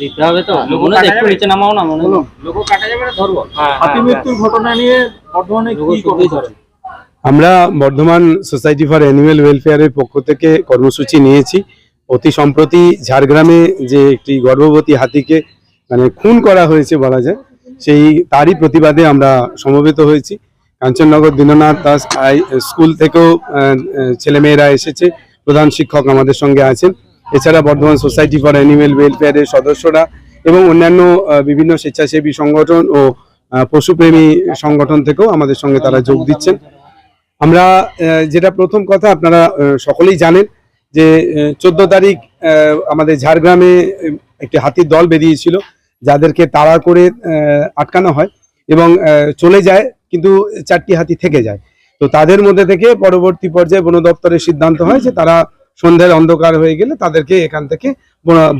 দিতে হবে তো? মনে হয় একটু নিচে নামাও না মনে লোগো কাটা যাবে না ধরবো? হ্যাঁ হাতি মৃত্যুর ঘটনা নিয়ে বর্ধমানে কি আমরা বর্ধমান সোসাইটি ফর অ্যানিমেল ওয়েলফেয়ারের পক্ষ থেকে কর্মসূচি নিয়েছি। অতি সম্প্রতি ঝাড়গ্রামে যে একটি গর্ভবতী হাতিকে মানে খুন করা হয়েছে বলা যায় সেই তারই প্রতিবাদে আমরা সমবেত হয়েছি। কাঞ্চননগর দীননাথ দাস স্কুল থেকেও ছেলেমেয়েরা এসেছে। প্রধান শিক্ষক আমাদের সঙ্গে আছেন। এছাড়া বর্ধমান সোসাইটি ফর অ্যানিমেল ওয়েলফেয়ারের সদস্যরা এবং অন্যান্য বিভিন্ন স্বেচ্ছাসেবী সংগঠন ও পশুপ্রেমী সংগঠন থেকেও আমাদের সঙ্গে তারা যোগ দিচ্ছেন। আমরা যেটা প্রথম কথা আপনারা সকলেই জানেন যে চোদ্দ তারিখ আমাদের ঝাড়গ্রামে একটি হাতির দল বেরিয়েছিল, যাদেরকে তাড়া করে আটকানো হয় এবং চলে যায়, কিন্তু চারটি হাতি থেকে যায়। তো তাদের মধ্যে থেকে পরবর্তী পর্যায়ে বন দপ্তরের সিদ্ধান্ত হয় যে তারা সন্ধ্যার অন্ধকার হয়ে গেলে তাদেরকে এখান থেকে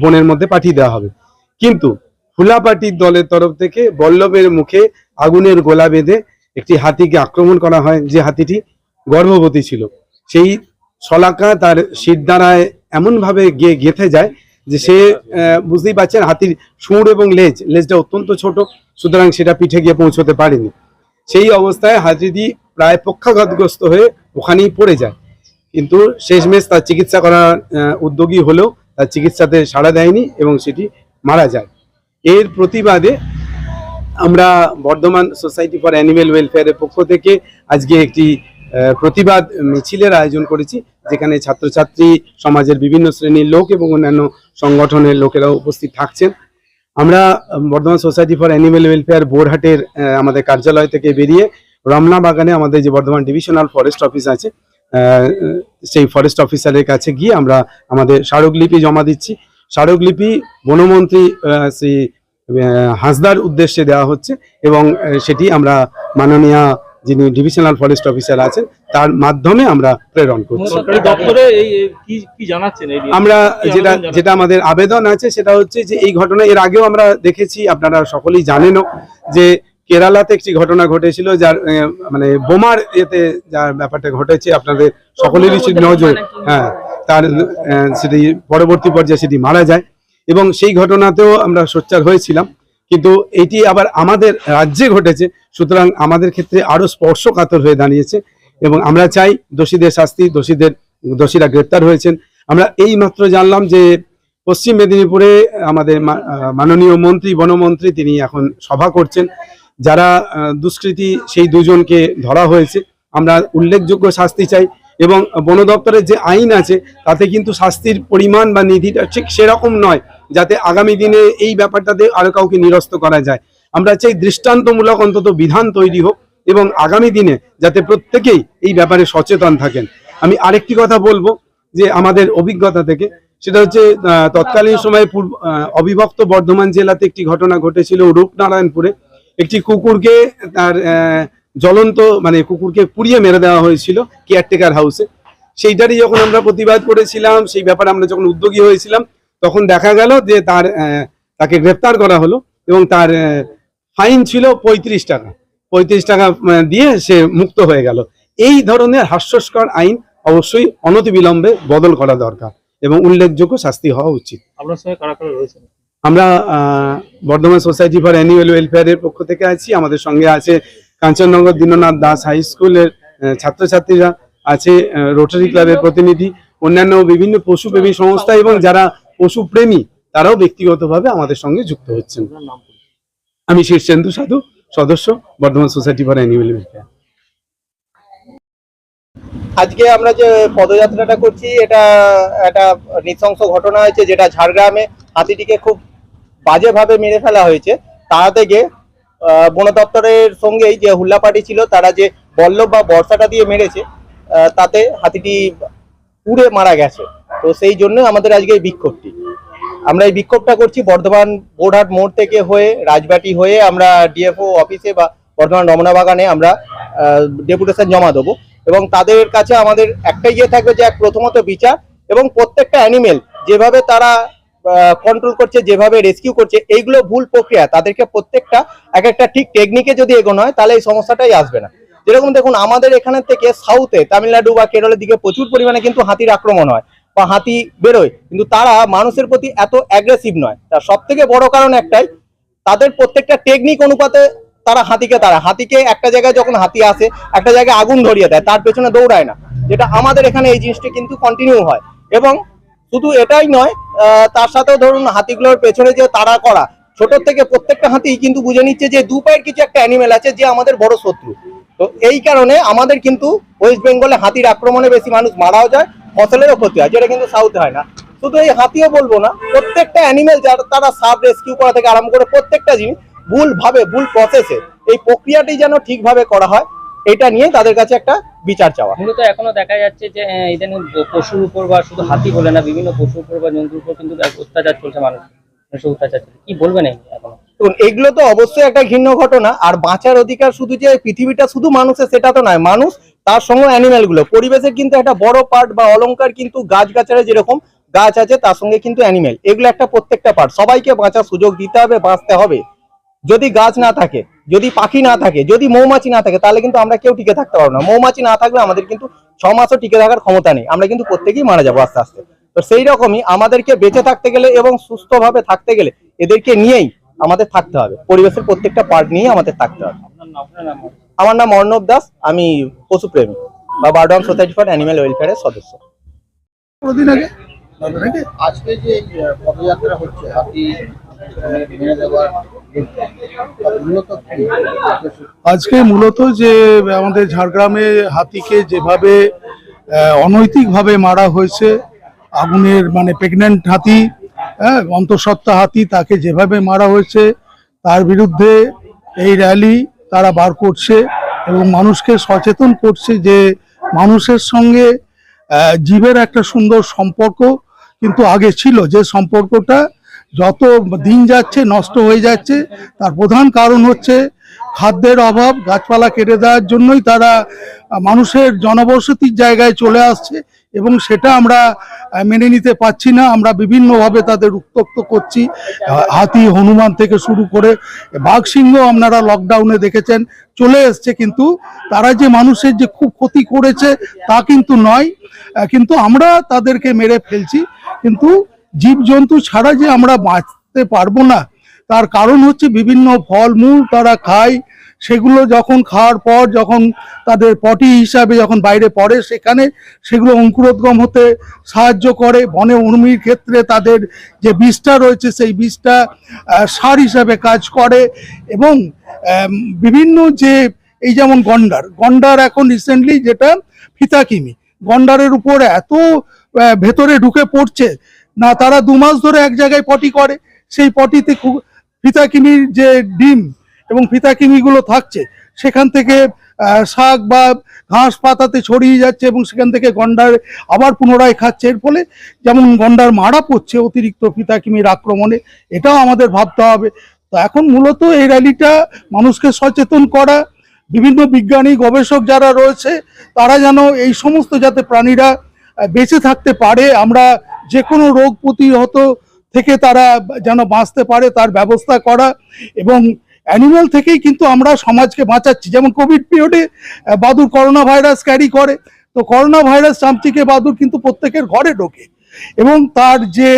বনের মধ্যে পাঠিয়ে দেওয়া হবে। কিন্তু হুলাপাটির দলের তরফ থেকে বল্লভের মুখে আগুনের গোলা বেঁধে একটি হাতিকে আক্রমণ করা হয়। যে হাতিটি গর্ভবতী ছিল, সেই শলাকা তার শিরদাঁড়ায় এমনভাবে গিয়ে গেঁথে যায় যে সে বুঝতেই পারছেন হাতির সুর এবং লেজ, লেজটা অত্যন্ত ছোট, সুতরাং সেটা পিঠে গিয়ে পৌঁছতে পারেনি। সেই অবস্থায় হাতিটি প্রায় পক্ষাঘাতগ্রস্ত হয়ে ওখানেই পড়ে যায়। কিন্তু শেষমেশ তার চিকিৎসা করার উদ্যোগী হলেও তার চিকিৎসাতে সাড়া দেয়নি এবং সেটি মারা যায়। এর প্রতিবাদে আমরা বর্ধমান সোসাইটি ফর অ্যানিমেল ওয়েলফেয়ারের পক্ষ থেকে আজকে একটি প্রতিবাদ মিছিলের আয়োজন করেছি, যেখানে ছাত্রছাত্রী, সমাজের বিভিন্ন শ্রেণির লোক এবং অন্যান্য সংগঠনের লোকেরাও উপস্থিত থাকছেন। আমরা Bardhaman society for animal welfare বোরহাটের আমাদের কার্যালয় থেকে বেরিয়ে রমনা বাগানে আমাদের যে বর্ধমান ডিভিশনাল ফরেস্ট অফিস আছে সেই ফরেস্ট অফিসারের কাছে গিয়ে আমরা আমাদের স্মারকলিপি জমা দিচ্ছি। স্মারকলিপি বনমন্ত্রী শ্রী হাঁসদার উদ্দেশ্যে দেওয়া হচ্ছে এবং সেটি আমরা মাননীয় যিনি ডিভিশনাল ফরেস্ট অফিসার আছেন তার মাধ্যমে আমরা প্রেরণ করছি? আমরা যেটা যেটা আমাদের আবেদন আছে সেটা হচ্ছে যে এই ঘটনা এর আগেও আমরা দেখেছি আপনারা সকলেই জানেনও যে কেরালাতে একটি ঘটনা ঘটেছিল যার মানে বোমার এতে যার ব্যাপারটা ঘটেছে আপনাদের সকলেরই নজর। হ্যাঁ তার সেটি পরবর্তী পর্যায়ে সেটি মারা যায়। এবং সেই ঘটনাতেও আমরা সোচ্চার হয়েছিলাম। কিন্তু এটি আবার আমাদের রাজ্যে ঘটেছে সুতরাং আমাদের ক্ষেত্রে আরও স্পর্শকাতর হয়ে দাঁড়িয়েছে। এবং আমরা চাই দোষীদের শাস্তি দোষীদের দোষীরা গ্রেপ্তার হয়েছেন। আমরা এই মাত্র জানলাম যে পশ্চিম মেদিনীপুরে আমাদের মাননীয় মন্ত্রী বনমন্ত্রী তিনি এখন সভা করছেন। যারা দুষ্কৃতি সেই দুজনকে ধরা হয়েছে। আমরা উল্লেখযোগ্য শাস্তি চাই এবং বন দপ্তরের যে আইন আছে, তাতে কিন্তু শাস্তির পরিমাণ বা নিধিটা ঠিক সেরকম নয়, যাতে আগামী দিনে এই ব্যাপারটাতে আরও কাউকে নিরস্ত করা যায়। আমরা চাই দৃষ্টান্তমূলক অন্তত বিধান তৈরি হোক এবং আগামী দিনে যাতে প্রত্যেকেই এই ব্যাপারে সচেতন থাকেন। আমি আরেকটি কথা বলব যে আমাদের অভিজ্ঞতা থেকে, সেটা হচ্ছে তৎকালীন সময়ে পূর্ব অবিভক্ত বর্ধমান জেলাতে একটি ঘটনা ঘটেছিল রূপনারায়ণপুরে। একটি কুকুরকে তার জ্বলন্ত মানে কুকুরকে পুড়িয়ে মেরে দেওয়া হয়েছিল কেয়ারটেকার হাউসে। সেইটারই যখন আমরা প্রতিবাদ করেছিলাম, সেই ব্যাপারে আমরা যখন উদ্যোগী হয়েছিলাম, তখন দেখা গেল যে তার তাকে গ্রেপ্তার করা হলো এবং তার ফাইন ছিল পঁয়ত্রিশ টাকা। পঁয়ত্রিশ টাকা দিয়ে সে মুক্ত হয়ে গেল। এই ধরনের হাস্যস্কর আইন অবশ্যই অনতিবিলম্বে বদল করা দরকার এবং উল্লেখযোগ্য শাস্তি হওয়া উচিত। আপনার সঙ্গে কারা কারা রয়েছেন? আমরা বর্ধমান সোসাইটি ফর অ্যানুয়াল ওয়েলফেয়ারের পক্ষ থেকে আছি আমাদের সঙ্গে আছে কাঞ্চননগর দীননাথ দাস হাই স্কুলের ছাত্রছাত্রীরা আছে রোটারি ক্লাবের প্রতিনিধি, অন্যান্য বিভিন্ন পশুপ্রেমী সংস্থা এবং যারা পশুপ্রেমী, তারাও ব্যক্তিগতভাবে আমাদের সঙ্গে যুক্ত হচ্ছেন। আমি শীর্ষেন্দু সাধু, সদস্য, Bardhaman society for annual welfare আজকে আমরা যে পদযাত্রাটা করছি, এটা একটা নৃশংস ঘটনা হয়েছে যেটা ঝাড়গ্রামে হাতিটিকে খুব বাজেভাবে মেরে ফেলা হয়েছে। তারা থেকে বন দপ্তরের সঙ্গেই যে হুল্লাপাটি ছিল, তারা যে বল্লভ বা বর্ষাটা দিয়ে মেরেছে তাতে হাতিটি পুড়ে মারা গেছে। তো সেই জন্য আমাদের আজকে এই বিক্ষোভটি। আমরা এই বিক্ষোভটা করছি বর্ধমান বোরহাট মোড় থেকে হয়ে, রাজবাটি হয়ে আমরা ডিএফও অফিসে বা বর্ধমান রমনা বাগানে আমরা ডেপুটেশন জমা দেবো। এবং তাদের কাছে আমাদের একটাই ইয়ে থাকবে যে এক প্রথমত বিচার এবং প্রত্যেকটা অ্যানিমেল যেভাবে তারা কন্ট্রোল করছে, যেভাবে রেস্কিউ করছে, এইগুলো ভুল প্রক্রিয়া। তাদেরকে প্রত্যেকটা, এক একটা ঠিক টেকনিকে যদি এগোনো হয়, তাহলে এই সমস্যাটাই আসবে না। যেরকম দেখুন, আমাদের এখানের থেকে সাউথে তামিলনাড়ু বা কেরলের দিকে প্রচুর পরিমাণে কিন্তু হাতির আক্রমণ হয় বা হাতি বেরোয়। কিন্তু তারা মানুষের প্রতি এত অ্যাগ্রেসিভ নয়। তার সব থেকে বড় কারণ একটাই, তাদের প্রত্যেকটা টেকনিক অনুপাতে তারা হাতিকে তারা, হাতিকে একটা জায়গায় যখন হাতি আসে, একটা জায়গায় আগুন ধরিয়ে দেয়, তার পেছনে দৌড়ায় না। যেটা আমাদের এখানে এই জিনিসটা কিন্তু কন্টিনিউ হয়। এবং শুধু এটাই নয় তার সাথেও ধরুন হাতিগুলোর পেছনে যে তারা করা ছোট থেকে প্রত্যেকটা হাতি কিন্তু বুঝে নিচ্ছে যে দু পায়ের কিছু একটা অ্যানিমেল আছে যে আমাদের বড় শত্রু। তো এই কারণে আমাদের কিন্তু ওয়েস্ট বেঙ্গলে হাতির আক্রমণে বেশি মানুষ মারাও যায়, ফসলেরও ক্ষতি হয়, যেটা কিন্তু সাউথে হয় না। শুধু এই হাতিও বলব না প্রত্যেকটা অ্যানিমেল যারা তারা সাব রেস্কিউ করা থেকে আরম্ভ করে প্রত্যেকটা জিনিস ভুল ভাবে ভুল প্রসেসে এই প্রক্রিয়াটি যেন ঠিকভাবে করা হয় এটা নিয়ে তাদের কাছে একটা বিচার চাওয়া। মূলত এখনও দেখা যাচ্ছে যে ইদানিং পশুর উপর বা শুধু হাতি বলে না বিভিন্ন পশুর উপর বা জন্তুর উপর কিন্তু অত্যাচার চলছে মানুষ অত্যাচার চলছে। কি বলবেন এখনও? দেখুন এগুলো তো অবশ্যই একটা ঘৃণ্য ঘটনা আর বাঁচার অধিকার শুধু যে পৃথিবীটা শুধু মানুষের সেটা তো নয় মানুষ তার সঙ্গে অ্যানিমেলগুলো পরিবেশের কিন্তু একটা বড় পার্ট বা অলংকার কিন্তু গাছ গাছারা যেরকম গাছ আছে, তার সঙ্গে কিন্তু অ্যানিমেল এগুলো একটা প্রত্যেকটা পার্ট সবাইকে বাঁচার সুযোগ দিতে হবে, বাঁচতে হবে। যদি গাছ না থাকে, যদি পাখি না থাকে, যদি মৌমাছি না থাকে, তাহলে কিন্তু আমরা কেউ টিকে থাকতে পারব না। মৌমাছি না থাকলে আমাদের কিন্তু ছ মাসও টিকে থাকার ক্ষমতা নেই। আমরা কিন্তু প্রত্যেকেই মারা যাব আস্তে আস্তে। তো সেই রকমই আমাদেরকে বেঁচে থাকতে গেলে এবং সুস্থভাবে থাকতে গেলে এদেরকে নিয়েই আমাদের থাকতে হবে। পরিবেশের প্রত্যেকটা পার্ট নিয়েই আমাদের থাকতে হবে। আমার নাম অর্ণব দাস, আমি পশুপ্রেমী বা বার্ডন সোসাইটি ফর অ্যানিমেল ওয়েলফেয়ারের সদস্য। নাকি? আজকে যে পদযাত্রা হচ্ছে হাতি মানে আজকে মূলত যে আমাদের ঝাড়গ্রামে হাতিকে যেভাবে অনৈতিকভাবে মারা হয়েছে আগুনের মানে প্রেগনেন্ট হাতি হ্যাঁ অন্তঃসত্ত্বা হাতি তাকে যেভাবে মারা হয়েছে তার বিরুদ্ধে এই র্যালি তারা বার করছে এবং মানুষকে সচেতন করছে যে মানুষের সঙ্গে জীবের একটা সুন্দর সম্পর্ক কিন্তু আগে ছিল যে সম্পর্কটা যত দিন যাচ্ছে নষ্ট হয়ে যাচ্ছে, তার প্রধান কারণ হচ্ছে খাদ্যের অভাব, গাছপালা কেটে দেওয়ার জন্যই তারা মানুষের জনবসতির জায়গায় চলে আসছে এবং সেটা আমরা মেনে নিতে পারছি না। আমরা বিভিন্নভাবে তাদের উত্তক্ত করছি। হাতি, হনুমান থেকে শুরু করে বাঘ সিংহ আপনারা লকডাউনে দেখেছেন, চলে এসছে কিন্তু তারা যে মানুষের যে খুব ক্ষতি করেছে তা কিন্তু নয়। কিন্তু আমরা তাদেরকে মেরে ফেলছি। কিন্তু জীবজন্তু ছাড়া যে আমরা বাঁচতে পারব না, তার কারণ হচ্ছে বিভিন্ন ফলমূল তারা খায়। সেগুলো যখন খাওয়ার পর যখন তাদের পটি হিসাবে যখন বাইরে পড়ে, সেখানে সেগুলো অঙ্কুরোদ্গম হতে সাহায্য করে। বনে উর্মির ক্ষেত্রে তাদের যে বীজটা রয়েছে, সেই বীজটা সার হিসাবে কাজ করে এবং বিভিন্ন যে এই যেমন গন্ডার গন্ডার এখন রিসেন্টলি যেটা ফিতাকিমি। গন্ডারের উপর এত ভেতরে ঢুকে পড়ছে। না, তারা দু মাস ধরে এক জায়গায় পটি করে। সেই পটিতে ফিতাকিমির যে ডিম এবং ফিতাকিমিগুলো থাকছে, সেখান থেকে শাক বা ঘাস পাতাতে ছড়িয়ে যাচ্ছে এবং সেখান থেকে গন্ডার আবার পুনরায় খাচ্ছে। এর ফলে যেমন গন্ডার মারা পড়ছে অতিরিক্ত ফিতাকিমির আক্রমণে, এটাও আমাদের ভাবতে হবে। তো এখন মূলত এই র্যালিটা মানুষকে সচেতন করা, বিভিন্ন বিজ্ঞানী, গবেষক যারা রয়েছে, তারা যেন এই সমস্ত যাতে প্রাণীরা বেঁচে থাকতে পারে, আমরা যে কোনো রোগ প্রতিহত থেকে তারা যেন বাঁচতে পারে, তার ব্যবস্থা করা এবং অ্যানিমাল থেকেই কিন্তু আমরা সমাজকে বাঁচাচ্ছি। যেমন কোভিড পিরিয়ডে বাদুর করোনা ভাইরাস ক্যারি করে, তো করোনা ভাইরাস চামচিকে বাদুর কিন্তু প্রত্যেকের ঘরে ঢোকে এবং তার যে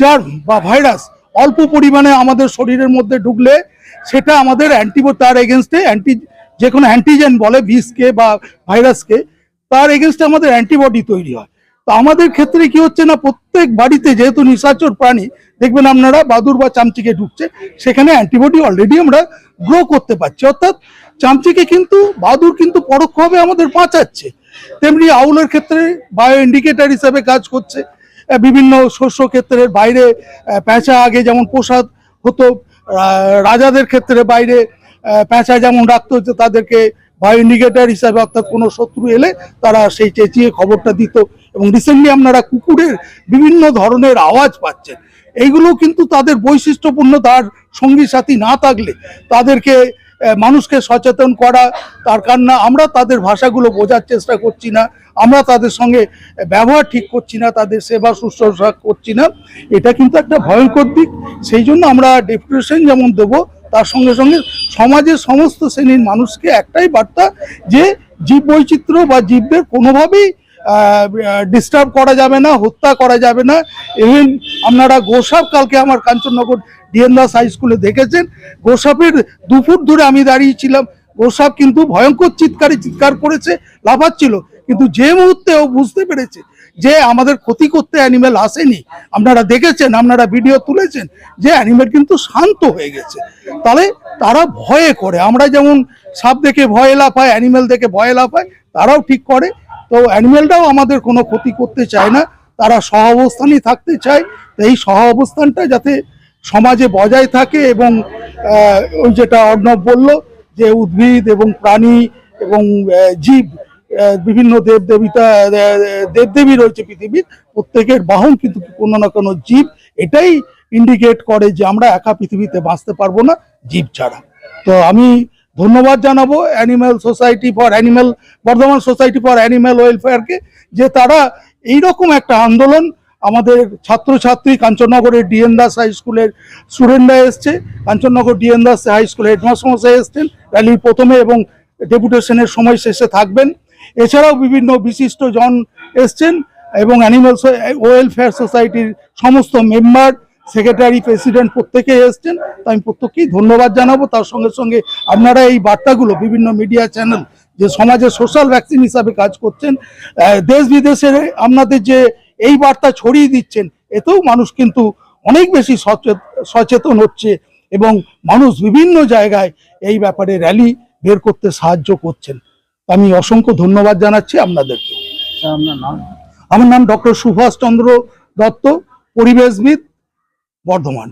জার্ম বা ভাইরাস অল্প পরিমাণে আমাদের শরীরের মধ্যে ঢুকলে সেটা আমাদের অ্যান্টিবো তার এগেনস্টে অ্যান্টি যে কোনো অ্যান্টিজেন বলে বিষকে বা ভাইরাসকে তার এগেনস্টে আমাদের অ্যান্টিবডি তৈরি হয়। তো আমাদের ক্ষেত্রে কি হচ্ছে না, প্রত্যেক বাড়িতে যেহেতু নিশাচর প্রাণী, দেখবেন আপনারা বাদুর বা চামচিকে ঢুকছে, সেখানে অ্যান্টিবডি অলরেডি আমরা গ্রো করতে পারছি। অর্থাৎ চামচিকে কিন্তু, বাদুর কিন্তু পরোক্ষভাবে আমাদের বাঁচাচ্ছে। তেমনি আউলের ক্ষেত্রে বায়ো ইন্ডিকেটার হিসাবে কাজ করছে। বিভিন্ন শস্য ক্ষেত্রের বাইরে পেঁচা আগে যেমন প্রসাদ হতো রাজাদের ক্ষেত্রে বাইরে পেঁচা যেমন রাখতে হচ্ছে তাদেরকে বায়ো ইন্ডিকেটার হিসাবে অর্থাৎ কোনো শত্রু এলে তারা সেই চেঁচিয়ে খবরটা দিত। এবং রিসেন্টলি আপনারা কুকুরের বিভিন্ন ধরনের আওয়াজ পাচ্ছেন। এইগুলো কিন্তু তাদের বৈশিষ্ট্যপূর্ণ, তার সঙ্গী সাথী না থাকলে তাদেরকে মানুষকে সচেতন করা তার কারণ আমরা তাদের ভাষাগুলো বোঝার চেষ্টা করছি না। আমরা তাদের সঙ্গে ব্যবহার ঠিক করছি না, তাদের সেবা শুশ্রূষা করছি না। এটা কিন্তু একটা ভয়ঙ্কর দিক। সেই জন্য আমরা ডেপুটেশন যেমন দেব তার সঙ্গে সঙ্গে সমাজের সমস্ত শ্রেণির মানুষকে একটাই বার্তা যে জীব বৈচিত্র্য বা জীবদের কোনোভাবেই ডিস্টার্ব করা যাবে না, হত্যা করা যাবে না। ইভেন আপনারা গোসাপ কালকে আমার কাঞ্চননগর ডিএন দাস হাই স্কুলে দেখেছেন। গোসাপের দুপুর ধরে আমি দাঁড়িয়েছিলাম। গোসাপ কিন্তু ভয়ঙ্কর চিৎকারে চিৎকার করেছে, লাফাচ্ছিল। কিন্তু যে মুহূর্তে ও বুঝতে পেরেছে যে আমাদের ক্ষতি করতে অ্যানিমেল আসেনি, আপনারা দেখেছেন, আপনারা ভিডিও তুলেছেন, যে অ্যানিমেল কিন্তু শান্ত হয়ে গেছে। তাহলে তারা ভয়ে করে, আমরা যেমন সাপ দেখে ভয় লাফায় অ্যানিমেল দেখে ভয় লাফায়, তারাও ঠিক করে। তো অ্যানিমেলটাও আমাদের কোনো ক্ষতি করতে চায় না, তারা সহ অবস্থানই থাকতে চায়। তো এই সহ অবস্থানটা যাতে সমাজে বজায় থাকে এবং ওই যেটা অর্ণব বলল, যে উদ্ভিদ এবং প্রাণী এবং জীব বিভিন্ন দেব দেবিতা দেবদেবী রয়েছে পৃথিবীর, প্রত্যেকের বাহন কিন্তু কোনো না কোনো জীব। এটাই ইন্ডিকেট করে যে আমরা একা পৃথিবীতে বাঁচতে পারব না জীব ছাড়া। তো আমি ধন্যবাদ জানাব animal society for animal Bardhaman society for animal ওয়েলফেয়ারকে যে তারা এইরকম একটা আন্দোলন আমাদের ছাত্রছাত্রী কাঞ্চননগরের ডিএন দাস হাই স্কুলের স্টুডেন্টরা এসছে। কাঞ্চননগর ডিএন দাস হাই স্কুলের হেডমাস্টার মশাই এসছেন। র্যালির প্রথমে এবং ডেপুটেশনের সময় শেষে থাকবেন। এছাড়াও বিভিন্ন বিশিষ্ট জন এসছেন এবং অ্যানিম্যাল ওয়েলফেয়ার সোসাইটির সমস্ত মেম্বার সেক্রেটারি প্রেসিডেন্ট প্রত্যেকে এসছেন। তো আমি প্রত্যেককেই ধন্যবাদ জানাব। তার সঙ্গে সঙ্গে আপনারা এই বার্তাগুলো বিভিন্ন মিডিয়া চ্যানেল যে সমাজে সোশ্যাল ভ্যাকসিন হিসাবে কাজ করছেন দেশ বিদেশের আপনাদের যে এই বার্তা ছড়িয়ে দিচ্ছেন, এতেও মানুষ কিন্তু অনেক বেশি সচেত- সচেতন হচ্ছে এবং মানুষ বিভিন্ন জায়গায় এই ব্যাপারে র্যালি বের করতে সাহায্য করছেন। আমি অসংখ্য ধন্যবাদ জানাচ্ছি আপনাদেরকে। আমার নাম ডক্টর সুভাষ চন্দ্র দত্ত পরিবেশবিদ বর্ধমান।